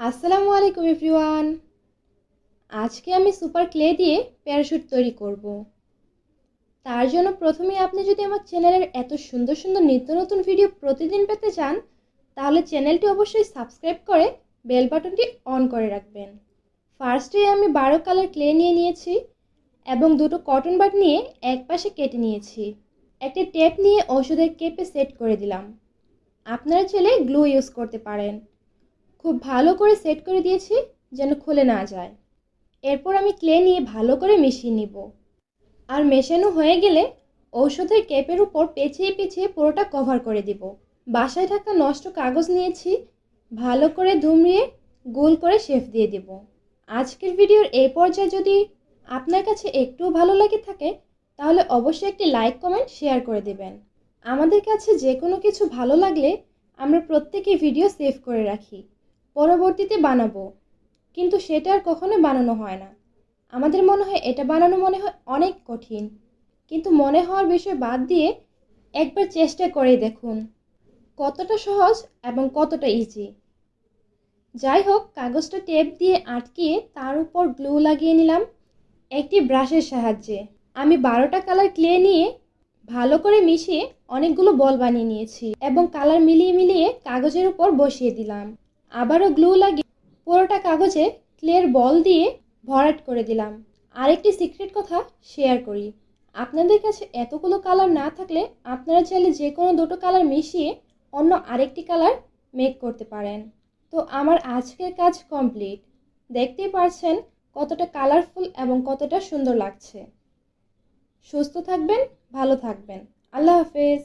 আসসালামু আলাইকুম এভরিওয়ান। আজকে আমি সুপার ক্লে দিয়ে প্যারাশুট তৈরি করব। তার জন্য প্রথমে আপনি যদি আমার চ্যানেলের এত সুন্দর সুন্দর নিত্য নতুন ভিডিও প্রতিদিন পেতে চান, তাহলে চ্যানেলটি অবশ্যই সাবস্ক্রাইব করে বেল বাটনটি অন করে রাখবেন। ফার্স্টে আমি বারো কালার ক্লে নিয়ে নিয়েছি এবং দুটো কটন বাট নিয়ে এক পাশে কেটে নিয়েছি। একটি টেপ নিয়ে ওষুধের কেপে সেট করে দিলাম। আপনারা চাইলে গ্লু ইউজ করতে পারেন। খুব ভালো করে সেট করে দিয়েছি যেন খুলে না যায়। এরপর আমি ক্লে নিয়ে ভালো করে মিশিয়ে নিব। আর মেশানো হয়ে গেলে ঔষধের ক্যাপের উপর পেঁচিয়ে পেঁচিয়ে পুরোটা কভার করে দিব। বাসায় থাকা নষ্ট কাগজ নিয়েছি, ভালো করে ধুমড়িয়ে গোল করে শেফ দিয়ে দেব। আজকের ভিডিওর এই পর্যায়ে যদি আপনার কাছে একটু ভালো লাগে থাকে, তাহলে অবশ্যই একটি লাইক, কমেন্ট, শেয়ার করে দেবেন। আমাদের কাছে যে কোনো কিছু ভালো লাগলে আমরা প্রত্যেকেই ভিডিও সেভ করে রাখি। পরবর্তীতে বানাবো। কিন্তু সেটা আর কখনো বানানো হয় না। আমাদের মনে হয় এটা বানানো মনে হয় অনেক কঠিন। কিন্তু মনে হওয়ার বিষয় বাদ দিয়ে একবার চেষ্টা করে দেখুন, কতটা সহজ এবং কতটা ইজি যাই হোক, কাগজটা টেপ দিয়ে আটকিয়ে তার উপর গ্লু লাগিয়ে নিলাম একটি ব্রাশের সাহায্যে। আমি বারোটা কালার ক্লে নিয়ে ভালো করে মিশিয়ে অনেকগুলো বল বানিয়ে নিয়েছি এবং কালার মিলিয়ে মিলিয়ে কাগজের উপর বসিয়ে দিলাম। আবারও গ্লু লাগিয়ে পুরোটা কাগজে ক্লের বল দিয়ে ভরাট করে দিলাম। আরেকটি সিক্রেট কথা শেয়ার করি। আপনাদের কাছে এতগুলো কালার না থাকলে আপনারা চাইলে যে কোনো দুটো কালার মিশিয়ে অন্য আরেকটি কালার মেক করতে পারেন। তো আমার আজকের কাজ কমপ্লিট দেখতেই পারছেন কতটা কালারফুল এবং কতটা সুন্দর লাগছে। সুস্থ থাকবেন, ভালো থাকবেন। আল্লাহ হাফেজ।